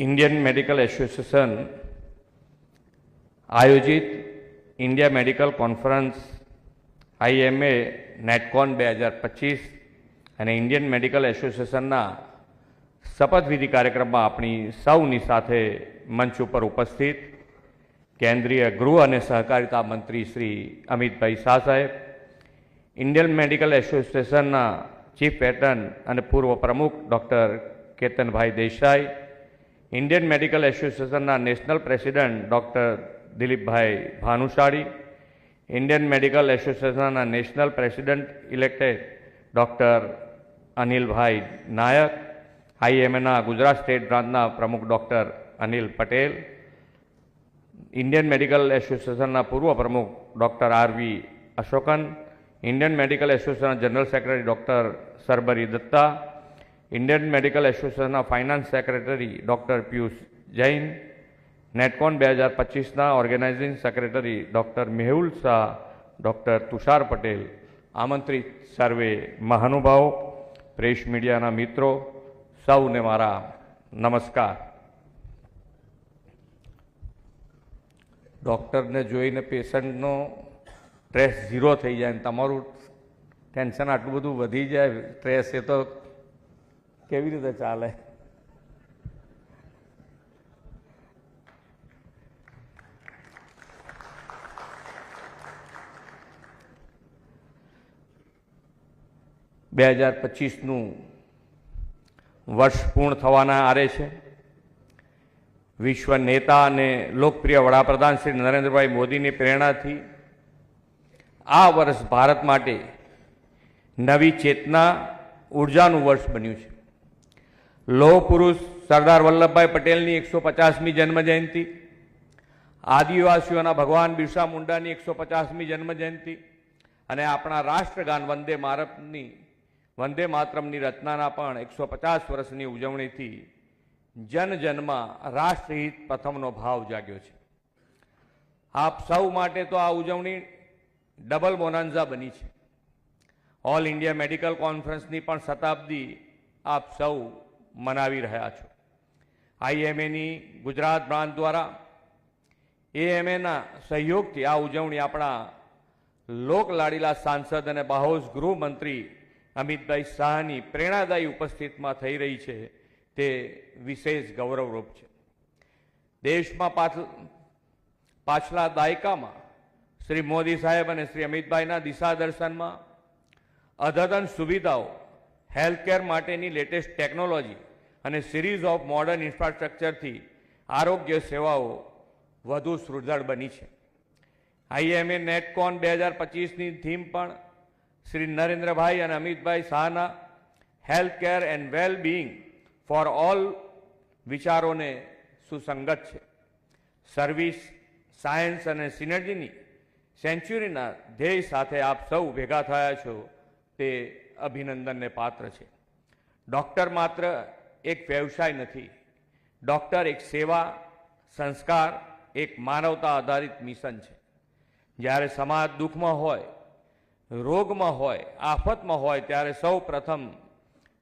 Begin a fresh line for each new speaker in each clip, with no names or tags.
Indian medical association આયોજિત India medical conference IMA Natcon બે હજાર પચીસ અને ઇન્ડિયન મેડિકલ એસોસિએશનના શપથવિધિ કાર્યક્રમમાં આપણી સૌની સાથે મંચ ઉપર ઉપસ્થિત કેન્દ્રીય ગૃહ અને સહકારિતા મંત્રી શ્રી અમિતભાઈ શાહ સાહેબ ઇન્ડિયન મેડિકલ એસોસિએશનના ચીફ પેટર્ન અને પૂર્વ પ્રમુખ doctor Ketanbhai Desai Indian medical એસોસિએશનના national president doctor Dilipbhai Bhanushali, Indian medical એસોસિએશનના national president elected doctor Anilbhai Nayak, આઈએમએના Gujarat state બ્રાન્ચના પ્રમુખ doctor Anil Patel, Indian medical એસોસિએશનના પૂર્વ પ્રમુખ doctor RV Ashokan, Indian medical એસોસિએશનના general secretary doctor Sarbari Datta Indian medical એસોસિએશનના finance secretary doctor Piyush Jain Natcon બે હજાર પચીસના organising secretary doctor Mehul Shah doctor Tushar Patel આમંત્રિત સર્વે મહાનુભાવો પ્રેસ મીડિયાના મિત્રો, સૌને મારા નમસ્કાર. ડૉક્ટરને જોઈને પેશન્ટનો સ્ટ્રેસ ઝીરો થઈ જાય ને તમારું ટેન્શન આટલું બધું વધી જાય સ્ટ્રેસ એ તો કેવી રીતે ચાલે? બે હજાર પચીસનું વર્ષ પૂર્ણ થવાના આરે છે. વિશ્વ નેતા અને લોકપ્રિય વડાપ્રધાન શ્રી નરેન્દ્રભાઈ મોદીની પ્રેરણાથી આ વર્ષ ભારત માટે નવી ચેતના, ઉર્જાનું વર્ષ બન્યું છે. લોહ પુરુષ સરદાર વલ્લભભાઈ પટેલની એકસો પચાસમી જન્મજયંતિ, આદિવાસીઓના ભગવાન બિરસા મુંડાની એકસો પચાસમી જન્મજયંતિ અને આપણા રાષ્ટ્રગાન વંદે મારતની વંદે માતરમની રચનાના પણ એકસો પચાસ વર્ષની ઉજવણીથી જન જનમાં રાષ્ટ્રહિત પ્રથમનો ભાવ જાગ્યો છે. આપ સૌ માટે તો આ ઉજવણી ડબલ બોનાન્ઝા બની છે. ઓલ ઇન્ડિયા મેડિકલ કોન્ફરન્સની પણ શતાબ્દી આપ સૌ મનાવી રહ્યા છો. આઈએમએની ગુજરાત બ્રાન્ચ દ્વારા એએમએના સહયોગથી આ ઉજવણી આપણા લોકલાડીલા સાંસદ અને બાહોશ ગૃહમંત્રી અમિતભાઈ શાહની પ્રેરણાદાયી ઉપસ્થિતમાં થઈ રહી છે તે વિશેષ ગૌરવરૂપ છે. દેશમાં પાછ- પાછલા દાયકામાં શ્રી મોદી સાહેબ અને શ્રી અમિતભાઈના દિશા દર્શનમાં અદ્યતન સુવિધાઓ હેલ્થકેર માટેની લેટેસ્ટ ટેકનોલોજી અને સિરીઝ ઓફ મોડર્ન ઇન્ફ્રાસ્ટ્રક્ચરથી આરોગ્ય સેવાઓ વધુ સુદૃઢ બની છે. આઈએમએ નેટકોન બે હજાર પચીસની થીમ પણ શ્રી નરેન્દ્રભાઈ અને અમિતભાઈ શાહના health care and well being for all વિચારોને સુસંગત છે. સર્વિસ, સાયન્સ અને સિનર્જીની સેન્ચ્યુરીના ધ્યેય સાથે આપ સૌ ભેગા થયા છો તે અભિનંદનને પાત્ર છે. ડૉક્ટર માત્ર એક વ્યવસાય નથી. ડૉક્ટર એક સેવા, સંસ્કાર, એક માનવતા આધારિત મિશન છે. જ્યારે સમાજ દુઃખમાં હોય, રોગમાં હોય, આફતમાં હોય, ત્યારે સૌ પ્રથમ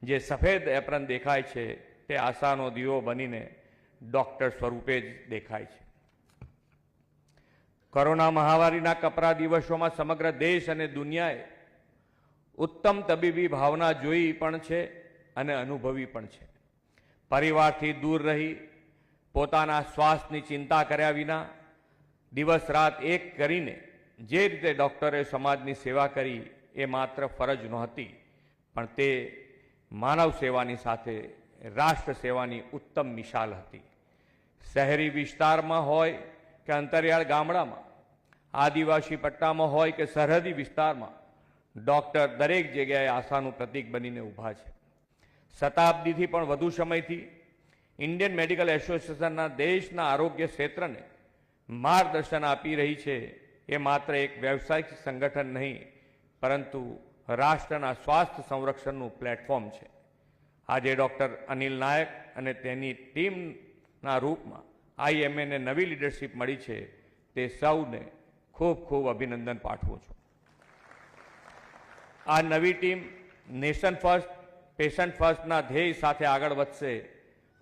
જે સફેદ એપ્રન દેખાય છે તે આશાનો દીવો બનીને ડૉક્ટર સ્વરૂપે જ દેખાય છે. કોરોના મહામારીના કપરા દિવસોમાં સમગ્ર દેશ અને દુનિયાએ ઉત્તમ તબીબી ભાવના જોઈ પણ છે અને અનુભવી પણ છે. પરિવારથી દૂર રહી, પોતાના સ્વાસ્થ્યની ચિંતા કર્યા વિના, દિવસ રાત એક કરીને જે રીતે ડૉક્ટરે સમાજની સેવા કરી એ માત્ર ફરજ નહોતી, પણ તે માનવ સેવાની સાથે રાષ્ટ્ર સેવાની ઉત્તમ મિશાલ હતી. શહેરી વિસ્તારમાં હોય કે અંતરિયાળ ગામડામાં, આદિવાસી પટ્ટામાં હોય કે સરહદી વિસ્તારમાં ડૉક્ટર દરેક જગ્યાએ આશાનું પ્રતીક બનીને ઊભા છે. શતાબ્દીથી પણ વધુ સમયથી ઇન્ડિયન મેડિકલ એસોસિએશનના દેશના આરોગ્ય ક્ષેત્રને માર્ગદર્શન આપી રહી છે. એ માત્ર એક વ્યવસાયિક સંગઠન નહીં, પરંતુ રાષ્ટ્રના સ્વાસ્થ્ય સંરક્ષણનું પ્લેટફોર્મ છે. આજે ડૉક્ટર અનિલ નાયક અને તેની ટીમના રૂપમાં આઈએમએને નવી લીડરશિપ મળી છે. તે સૌને ખૂબ ખૂબ અભિનંદન પાઠવું છું. આ નવી ટીમ નેશન ફર્સ્ટ, પેશન્ટ ફર્સ્ટના ધ્યેય સાથે આગળ વધશે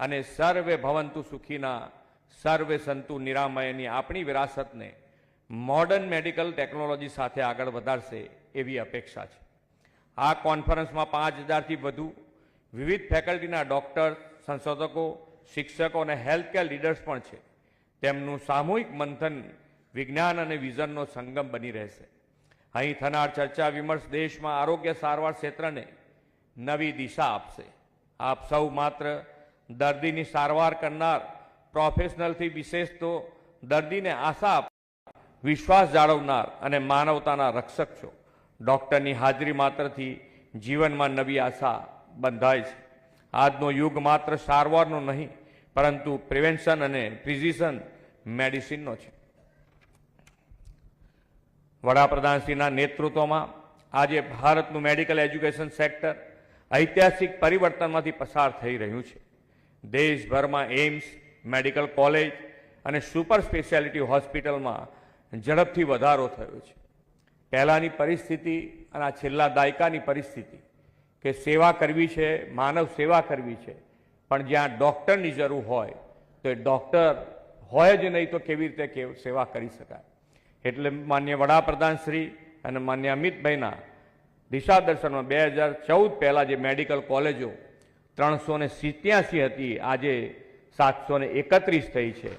અને સર્વે ભવંતુ સુખીના, સર્વે સંતુ નિરામયની આપણી વિરાસતને મોડર્ન મેડિકલ ટેકનોલોજી સાથે આગળ વધારશે એવી અપેક્ષા છે. આ કોન્ફરન્સમાં પાંચ હજારથી વધુ વિવિધ ફેકલ્ટીના ડોક્ટર સંશોધકો, શિક્ષકો અને હેલ્થકેર લીડર્સ પણ છે. તેમનું સામૂહિક મંથન વિજ્ઞાન અને વિઝનનો સંગમ બની રહેશે. અહીં થનાર ચર્ચા વિમર્શ દેશમાં આરોગ્ય સારવાર ક્ષેત્રને નવી દિશા આપશે. આપ સૌ માત્ર દર્દીની સારવાર કરનાર પ્રોફેશનલથી વિશેષ તો દર્દીને આશા આપ વિશ્વાસ જાળવનાર અને માનવતાના રક્ષક છો. ડૉક્ટરની હાજરી માત્રથી જીવનમાં નવી આશા બંધાય છે. આજનો યુગ માત્ર સારવારનો નહીં, પરંતુ પ્રિવેન્શન અને પ્રિઝિશન મેડિસિનનો છે. વડાપ્રધાનશ્રીના નેતૃત્વમાં આજે ભારતનું મેડિકલ એજ્યુકેશન સેક્ટર ઐતિહાસિક પરિવર્તનમાંથી પસાર થઈ રહ્યું છે. દેશભરમાં એઇમ્સ, મેડિકલ કોલેજ અને સુપર સ્પેશિયાલિટી હોસ્પિટલમાં ઝડપથી વધારો થયો છે. પહેલાંની પરિસ્થિતિ અને આ છેલ્લા દાયકાની પરિસ્થિતિ કે સેવા કરવી છે, માનવ સેવા કરવી છે, પણ જ્યાં ડૉક્ટરની જરૂર હોય તો એ ડૉક્ટર હોય જ નહીં તો કેવી રીતે સેવા કરી શકાય? એટલે માન્ય વડાપ્રધાન શ્રી અને માન્ય અમિતભાઈના દિશા દર્શનમાં બે હજાર ચૌદ પહેલાં જે મેડિકલ કોલેજો ત્રણસો ને સિત્યાસી હતી, આજે સાતસો ને એકત્રીસ થઈ છે.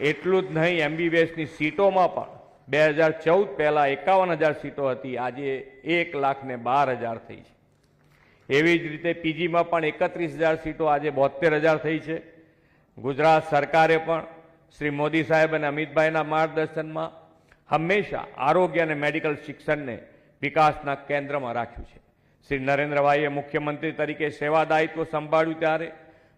એટલું જ નહીં, એમબીબીએસની સીટોમાં પણ બે હજાર ચૌદ પહેલાં એકાવન હજાર સીટો હતી, આજે એક લાખ ને બાર હજાર થઈ છે. એવી જ રીતે પીજીમાં પણ એકત્રીસ હજાર સીટો આજે બોતેર હજાર થઈ છે. ગુજરાત સરકારે પણ શ્રી મોદી સાહેબ અને અમિતભાઈના માર્ગદર્શનમાં હંમેશા આરોગ્ય અને મેડિકલ શિક્ષણને વિકાસના કેન્દ્રમાં રાખ્યું છે. શ્રી નરેન્દ્રભાઈએ મુખ્યમંત્રી તરીકે સેવા દાયિત્વ સંભાળ્યું ત્યારે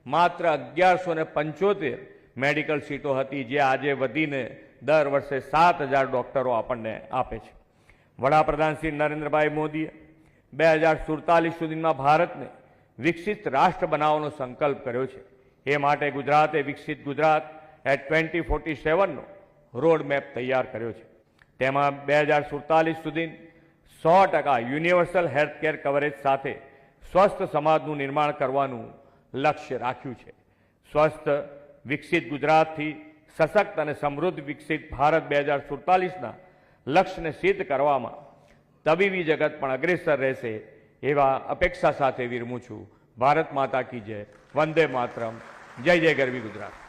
માત્ર અગિયારસો ને પંચોતેર મેડિકલ સીટો હતી જે આજે વધીને દર વર્ષે સાત હજાર ડૉક્ટરો આપણને આપે છે. વડાપ્રધાન શ્રી નરેન્દ્રભાઈ મોદીએ બે હજાર સુડતાલીસ સુધીમાં ભારતને વિકસિત રાષ્ટ્ર બનાવવાનો સંકલ્પ કર્યો છે. એ માટે ગુજરાતે વિકસિત ગુજરાત એટ ટ્વેન્ટી ફોર્ટી સેવનનો રોડ મેપ તૈયાર કર્યો છે. તેમાં બે હજાર સુડતાલીસ સુધી સો ટકા યુનિવર્સલ હેલ્થકેર કવરેજ સાથે સ્વસ્થ સમાજનું નિર્માણ કરવાનું લક્ષ્ય રાખ્યું છે. સ્વસ્થ, વિકસિત ગુજરાતથી સશક્ત અને સમૃદ્ધ વિકસિત ભારત બે હજાર સુડતાલીસના લક્ષ્યને સિદ્ધ કરવામાં તબીબી જગત પણ અગ્રેસર રહેશે એવા અપેક્ષા સાથે વિરમું છું. ભારત માતા કી જય. વંદે માતરમ. જય જય ગરવી ગુજરાત.